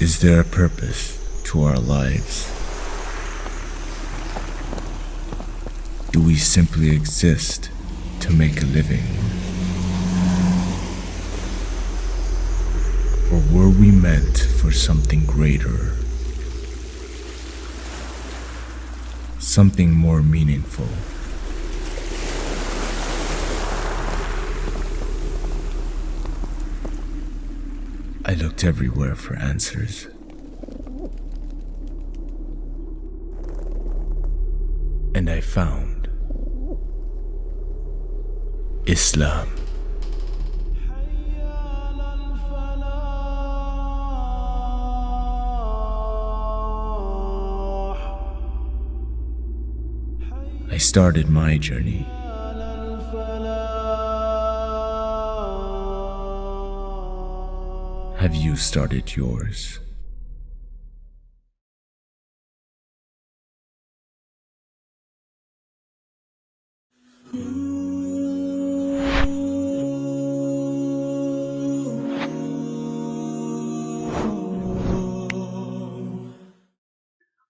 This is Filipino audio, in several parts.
Is there a purpose to our lives? Do we simply exist to make a living? Or were we meant for something greater? Something more meaningful? I looked everywhere for answers. And I found Islam. I started my journey. You started yours?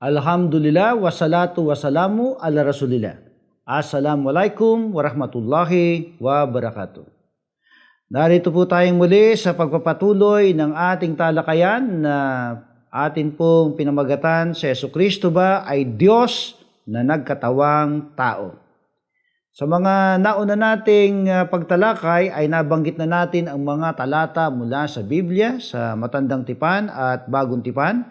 Alhamdulillah, wassalatu wassalamu ala rasulillah. Assalamualaikum warahmatullahi wabarakatuh. Narito po tayong muli sa pagpapatuloy ng ating talakayan na atin pong pinamagatan sa Yesu Kristo ba ay Diyos na nagkatawang tao. Sa mga nauna nating ah, pagtalakay ay nabanggit na natin ang mga talata mula sa Biblia, sa Matandang Tipan at Bagong Tipan.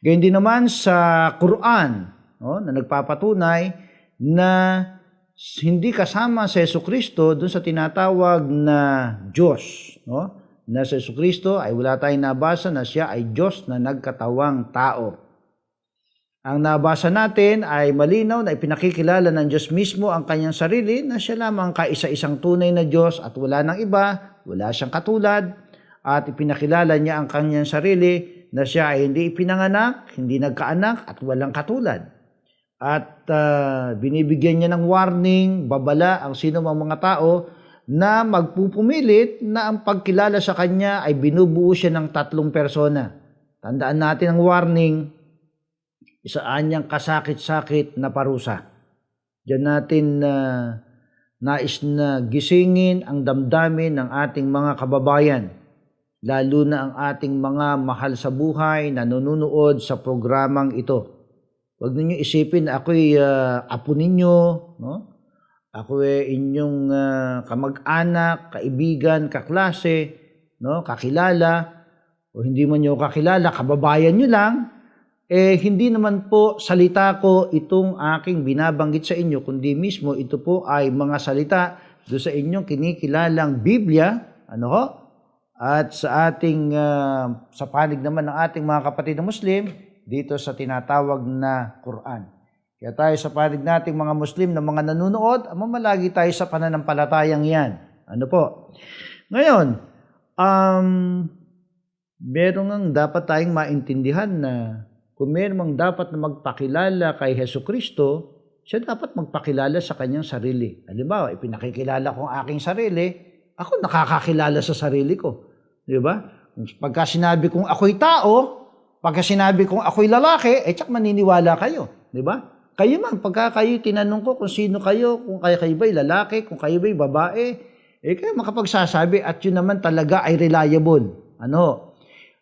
Gayun din naman sa Quran no, na nagpapatunay na hindi kasama sa Yesu Kristo dun sa tinatawag na Diyos. No? Na sa Yesu Kristo ay wala tayong nabasa na siya ay Diyos na nagkatawang tao. Ang nabasa natin ay malinaw na ipinakikilala ng Diyos mismo ang kanyang sarili na siya lamang kaisa-isang tunay na Diyos at wala nang iba, wala siyang katulad at ipinakilala niya ang kanyang sarili na siya ay hindi ipinanganak, hindi nagkaanak at walang katulad. At ah, binibigyan niya ng warning, babala ang sino mang mga tao na magpupumilit na ang pagkilala sa kanya ay binubuo siya ng tatlong persona. Tandaan natin ang warning, isaan niyang kasakit-sakit na parusa. Diyan natin na nais na gisingin ang damdamin ng ating mga kababayan, lalo na ang ating mga mahal sa buhay na nanonood sa programang ito. Huwag ninyo isipin na ako'y ah, apo ninyo, no? Ako ay inyong ah, kamag-anak, kaibigan, kaklase, no? kakilala, o hindi man nyo kakilala, kababayan nyo lang, eh hindi naman po salita ko itong aking binabanggit sa inyo, kundi mismo ito po ay mga salita do sa inyong kinikilalang Biblia, ano ho? At sa ating ah, sa panig naman ng ating mga kapatid na Muslim dito sa tinatawag na Quran. Kaya tayo sa panig nating mga Muslim na mga nanonood, mamalagi tayo sa pananampalatayang yan. Ano po? Ngayon, um, meron ngang dapat tayong maintindihan na kung meron mang dapat na magpakilala kay Heso Kristo, siya dapat magpakilala sa kanyang sarili. Halimbawa, ipinakikilala ko ang aking sarili, ako nakakakilala sa sarili ko. Di ba? Pagka sinabi kong ako'y tao, pagka sinabi kong ako'y lalaki, eh tsak maniniwala kayo. Di ba? Kayo man, pagka kayo tinanong ko kung sino kayo, kung kayo, kayo ba'y lalaki, kung kayo ba'y babae, eh kayo makapagsasabi at yun naman talaga ay reliable. Ano?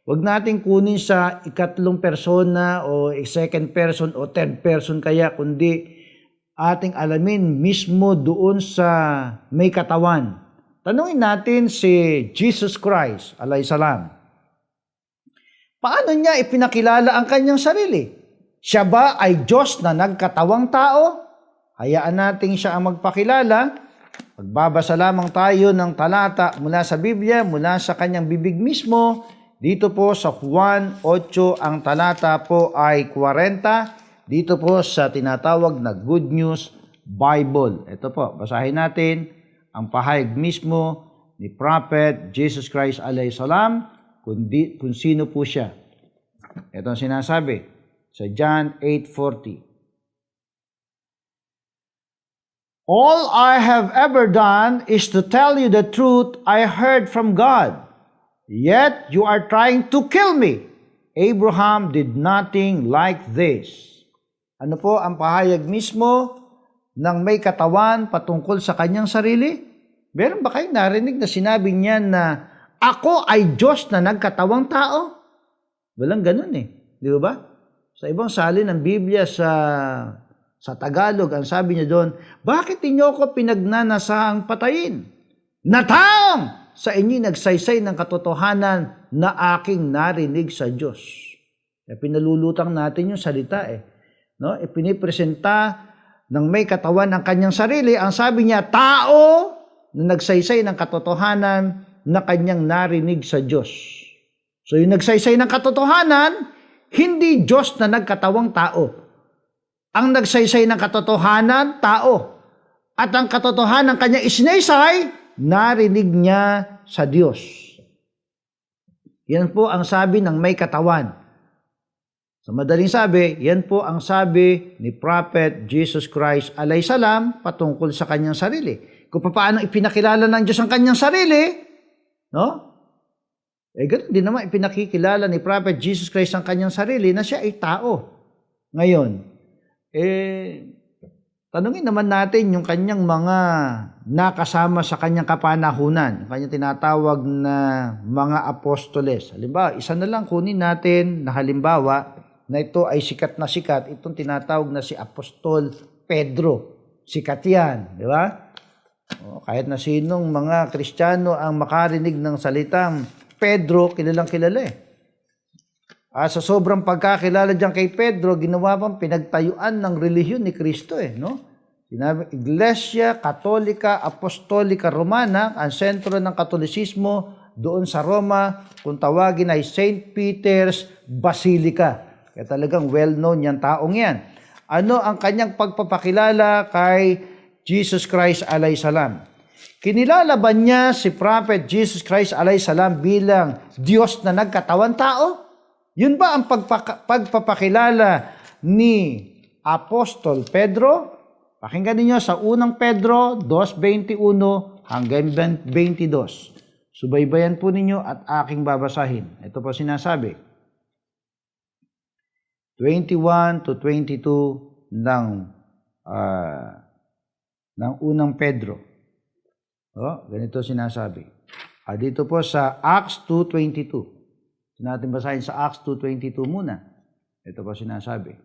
Huwag nating kunin sa ikatlong persona o second person o third person kaya, kundi ating alamin mismo doon sa may katawan. Tanungin natin si Jesus Christ, alayhisalam. Paano niya ipinakilala ang kanyang sarili? Siya ba ay Diyos na nagkatawang tao? Hayaan natin siya ang magpakilala. Magbabasa lamang tayo ng talata mula sa Biblia, mula sa kanyang bibig mismo. Dito po sa Juan 8, ang talata po ay 40. Dito po sa tinatawag na Good News Bible. Ito po, basahin natin ang pahayag mismo ni Prophet Jesus Christ alayhi salam kung, di, kung sino po siya. Ito ang sinasabi sa John 8.40. All I have ever done is to tell you the truth I heard from God. Yet you are trying to kill me. Abraham did nothing like this. Ano po ang pahayag mismo ng may katawan patungkol sa kanyang sarili? Meron ba kayong narinig na sinabi niya na ako ay Diyos na nagkatawang tao? Walang ganun eh. Di ba? Sa ibang salin ng Biblia sa sa Tagalog, ang sabi niya doon, bakit inyo ko pinagnanasahang patayin? Nataong sa inyo nagsaysay ng katotohanan na aking narinig sa Diyos. E, pinalulutang natin yung salita eh. No? E, pinipresenta ng may katawan ng kanyang sarili, ang sabi niya, tao na nagsaysay ng katotohanan na kanyang narinig sa Diyos. So yung nagsaysay ng katotohanan, hindi Diyos na nagkatawang tao. Ang nagsaysay ng katotohanan, tao. At ang katotohanan kanya isinaysay, narinig niya sa Diyos. Yan po ang sabi ng may katawan. Sa madaling sabi, yan po ang sabi ni Prophet Jesus Christ alay salam patungkol sa kanyang sarili. Kung paano ipinakilala ng Diyos ang kanyang sarili, no? Eh, ganun din naman ipinakikilala ni Prophet Jesus Christ ang kanyang sarili na siya ay tao. Ngayon, eh, tanungin naman natin yung kanyang mga nakasama sa kanyang kapanahunan, yung kanyang tinatawag na mga apostoles. Halimbawa, isa na lang kunin natin na halimbawa na ito ay sikat na sikat, itong tinatawag na si Apostol Pedro. Sikat yan, di ba? O, kahit na sinong mga Kristiyano ang makarinig ng salitang Pedro, kilalang kilala eh. Ah, sa sobrang pagkakilala diyan kay Pedro, ginawa pang pinagtayuan ng relihiyon ni Kristo eh, no? Sinabi, Iglesia Katolika Apostolika Romana, ang sentro ng Katolisismo doon sa Roma, kung tawagin ay St. Peter's Basilica. Kaya talagang well-known yan taong yan. Ano ang kanyang pagpapakilala kay Jesus Christ alay salam? Kinilala ba niya si Prophet Jesus Christ alay salam bilang Diyos na nagkatawan tao? Yun ba ang pagpaka- pagpapakilala ni Apostol Pedro? Pakinggan ninyo sa unang Pedro 2.21 hanggang 22. Subaybayan po ninyo at aking babasahin. Ito po sinasabi. 21 to 22 ng ah, ng unang Pedro. Oh, ganito sinasabi. Ah, dito po sa Acts 2.22. So natin basahin sa Acts 2.22 muna. Ito po sinasabi.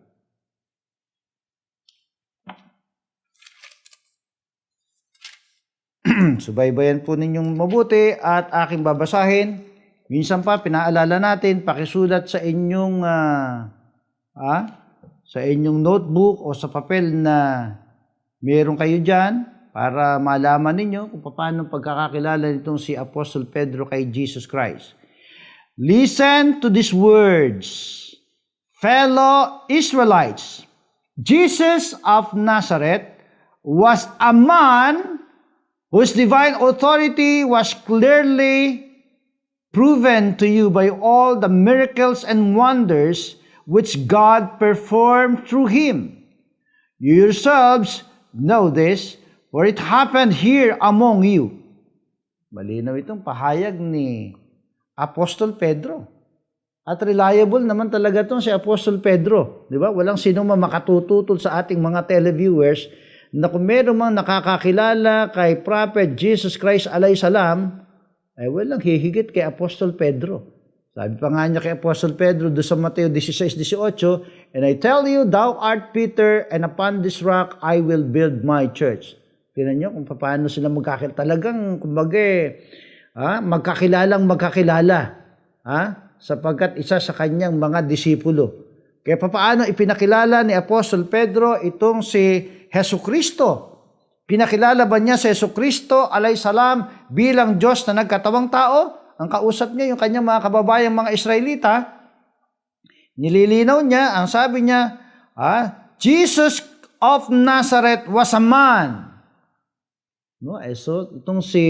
Subaybayan po ninyong mabuti at aking babasahin. Minsan pa, pinaalala natin, pakisulat sa inyong ah, ah, sa inyong notebook o sa papel na meron kayo dyan para malaman ninyo kung paano pagkakakilala nitong si Apostle Pedro kay Jesus Christ. Listen to these words, fellow Israelites. Jesus of Nazareth was a man whose divine authority was clearly proven to you by all the miracles and wonders which God performed through him. You yourselves know this, for it happened here among you. Malinaw itong pahayag ni Apostol Pedro. At reliable naman talaga itong si Apostol Pedro. Di ba? Walang sino man makatututol sa ating mga televiewers na kung meron mang nakakakilala kay Prophet Jesus Christ alay salam, ay walang hihigit kay Apostol Pedro. Sabi pa nga niya kay Apostol Pedro do sa Mateo 16:18, And I tell you, thou art Peter, and upon this rock I will build my church. Tingnan niyo kung paano sila magkakilala. Talagang, kumbaga, ah, magkakilalang magkakilala. Ah, sapagkat isa sa kanyang mga disipulo. Kaya paano ipinakilala ni Apostol Pedro itong si Heso Kristo? Pinakilala ba niya si Heso Kristo, alay salam, bilang Diyos na nagkatawang tao? Ang kausap niya, yung kanyang mga kababayang mga Israelita, nililinaw niya, ang sabi niya, ah, Jesus of Nazareth was a man. No, eh, so itong si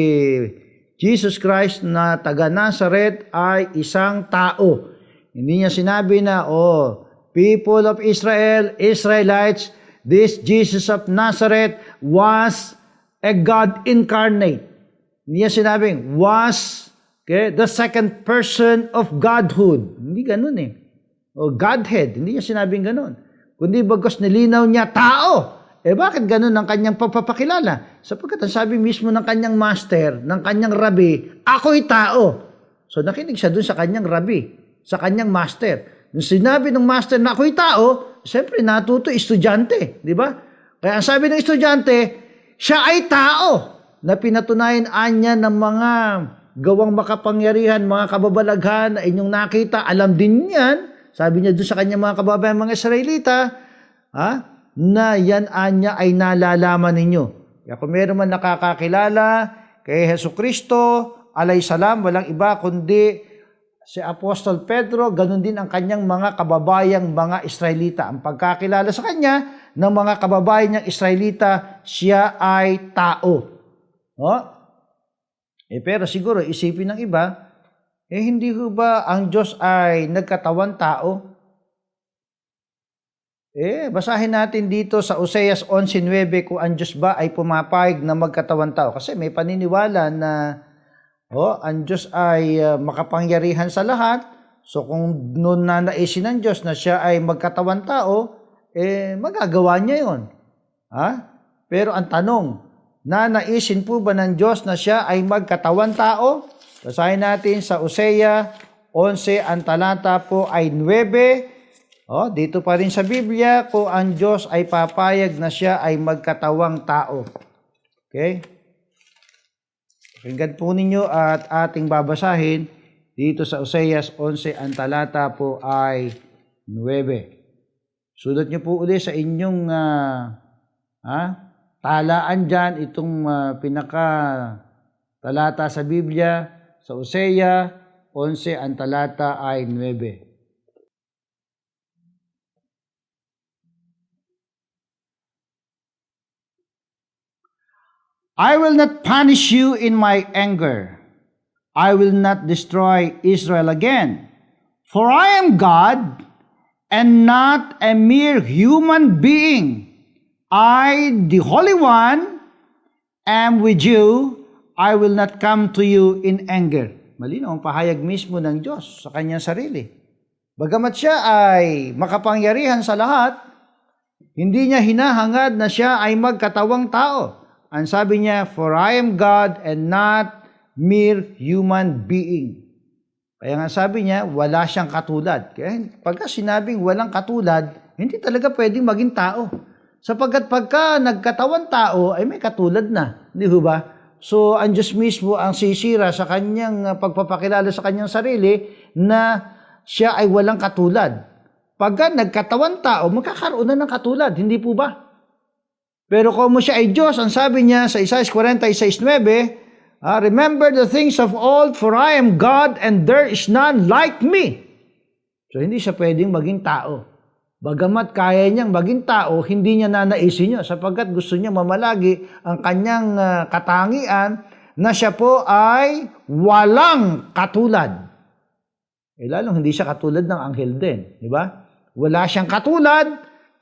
Jesus Christ na taga Nazareth ay isang tao. Hindi niya sinabi na, oh, people of Israel, Israelites, this Jesus of Nazareth was a God incarnate. Hindi niya sinabing was okay, the second person of Godhood. Hindi ganun eh. o Godhead. Hindi niya sinabing ganun. Kundi bagos nilinaw niya, tao. Eh bakit ganun ang kanyang pagpapakilala? Sapagkat ang sabi mismo ng kanyang master, ng kanyang rabi, ako'y tao. So nakinig siya dun sa kanyang rabi, sa kanyang master. Nung sinabi ng master na ako'y tao, siyempre natuto estudyante, di ba? Kaya ang sabi ng estudyante, siya ay tao na pinatunayan anya ng mga gawang makapangyarihan, mga kababalaghan na inyong nakita, alam din yan. Sabi niya doon sa kanyang mga kababayan, mga Israelita, ha? na yan anya ay nalalaman ninyo. Kaya kung meron man nakakakilala kay Heso Kristo, alay salam, walang iba kundi si Apostol Pedro, ganun din ang kanyang mga kababayang mga Israelita. Ang pagkakilala sa kanya ng mga kababayan niyang Israelita, siya ay tao. Oh? Eh pero siguro isipin ng iba, eh hindi ho ba ang Diyos ay nagkatawan tao? Eh, basahin natin dito sa Oseas 11.9 kung ang Diyos ba ay pumapayag na magkatawan tao. Kasi may paniniwala na oh, ang Diyos ay uh, makapangyarihan sa lahat. So kung noon na naisin ng Diyos na siya ay magkatawan tao, eh magagawa niya yon. Ha? Pero ang tanong, na naisin po ba ng Diyos na siya ay magkatawan tao? Basahin natin sa Osea 11, ang talata po ay 9. Oh, dito pa rin sa Biblia, kung ang Diyos ay papayag na siya ay magkatawang tao. Okay? Pakinggan po ninyo at ating babasahin dito sa Oseas 11, ang talata po ay 9. Sulat niyo po uli sa inyong uh, ha, talaan dyan, itong uh, pinaka talata sa Biblia, sa Osea 11, ang talata ay 9. I will not punish you in my anger. I will not destroy Israel again. For I am God and not a mere human being. I, the Holy One, am with you. I will not come to you in anger. Malinaw ang pahayag mismo ng Diyos sa kanyang sarili. Bagamat siya ay makapangyarihan sa lahat, hindi niya hinahangad na siya ay magkatawang tao. Ang sabi niya, For I am God and not mere human being. Kaya nga sabi niya, wala siyang katulad. Kaya pagka sinabing walang katulad, hindi talaga pwedeng maging tao. Sapagkat pagka nagkatawan tao, ay may katulad na. Di ba? So, ang Diyos mismo ang sisira sa kanyang pagpapakilala sa kanyang sarili na siya ay walang katulad. Pagka nagkatawan tao, magkakaroon na ng katulad. Hindi po ba? Pero kung siya ay Diyos, ang sabi niya sa Isaiah 46.9, uh, Remember the things of old, for I am God and there is none like me. So hindi siya pwedeng maging tao. Bagamat kaya niyang maging tao, hindi niya nanaisin niya sapagkat gusto niya mamalagi ang kanyang uh, katangian na siya po ay walang katulad. Eh lalong hindi siya katulad ng anghel din, di ba? Wala siyang katulad,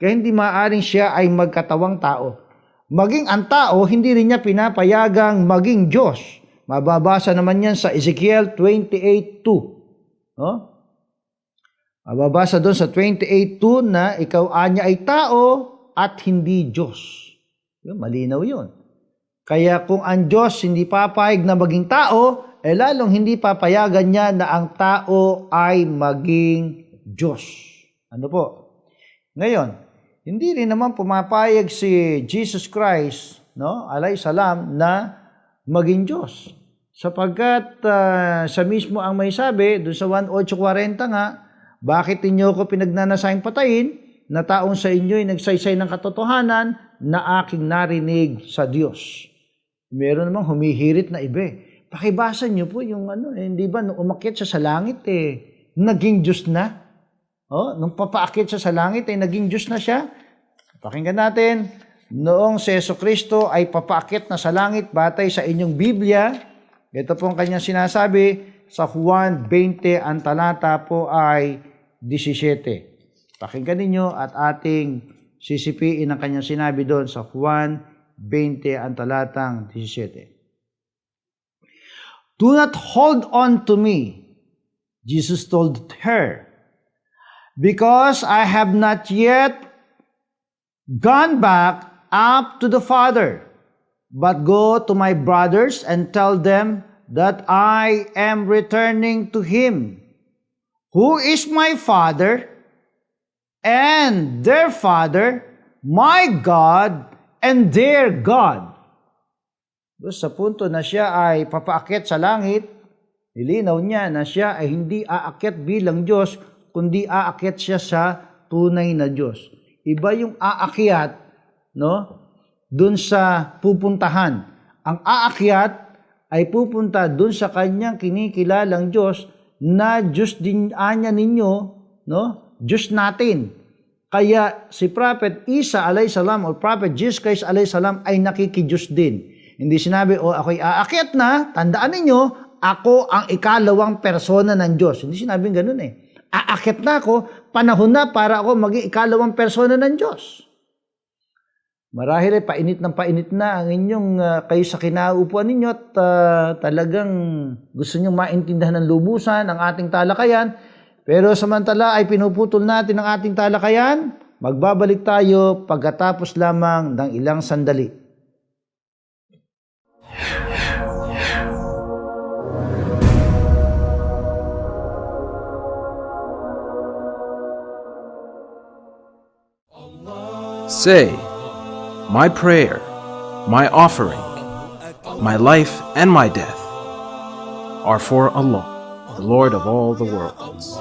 kaya hindi maaring siya ay magkatawang tao. Maging ang tao, hindi rin niya pinapayagang maging Diyos. Mababasa naman yan sa Ezekiel 28.2. No? Mababasa doon sa 28.2 na ikaw anya ay tao at hindi Diyos. Yun, malinaw yun. Kaya kung ang Diyos hindi papayag na maging tao, eh lalong hindi papayagan niya na ang tao ay maging Diyos. Ano po? Ngayon, hindi rin naman pumapayag si Jesus Christ, no, alay salam, na maging Diyos. Sapagkat uh, siya mismo ang may sabi, doon sa 1.8.40 nga, bakit inyo ko pinagnanasayang patayin, na taong sa inyo ay nagsaysay ng katotohanan na aking narinig sa Diyos. Meron namang humihirit na iba. Eh. Pakibasa niyo po yung ano, eh, hindi ba, nung umakyat siya sa langit, eh, naging Diyos na. Oh, nung papaakit siya sa langit ay naging Diyos na siya. Pakinggan natin, noong si Yeso Kristo ay papaakit na sa langit batay sa inyong Biblia, ito po ang kanyang sinasabi sa Juan 20, ang talata po ay 17. Pakinggan ninyo at ating sisipiin ang kanyang sinabi doon sa Juan 20, ang talatang 17. Do not hold on to me, Jesus told her. because I have not yet gone back up to the Father, but go to my brothers and tell them that I am returning to him, who is my Father and their Father, my God and their God. Doon sa punto na siya ay papaakyat sa langit, nilinaw niya na siya ay hindi aakyat bilang Diyos, kundi aakyat siya sa tunay na Diyos. Iba yung aakyat, no? Doon sa pupuntahan. Ang aakyat ay pupunta doon sa kanyang kinikilalang Diyos na Diyos din anya ninyo, no? Diyos natin. Kaya si Prophet Isa alayhisalam o Prophet Jesus Christ alayhisalam ay nakikidiyos din. Hindi sinabi, o ako'y aakyat na, tandaan ninyo, ako ang ikalawang persona ng Diyos. Hindi sinabing ganun eh. Aakyat na ako, panahon na para ako maging ikalawang persona ng Diyos. Marahil ay painit ng painit na ang inyong ah, kayo sa kinaupuan ninyo at ah, talagang gusto nyo maintindihan ng lubusan ang ating talakayan. Pero samantala ay pinuputol natin ang ating talakayan. Magbabalik tayo pagkatapos lamang ng ilang sandali. Say, my prayer, my offering, my life, and my death are for Allah, the Lord of all the worlds.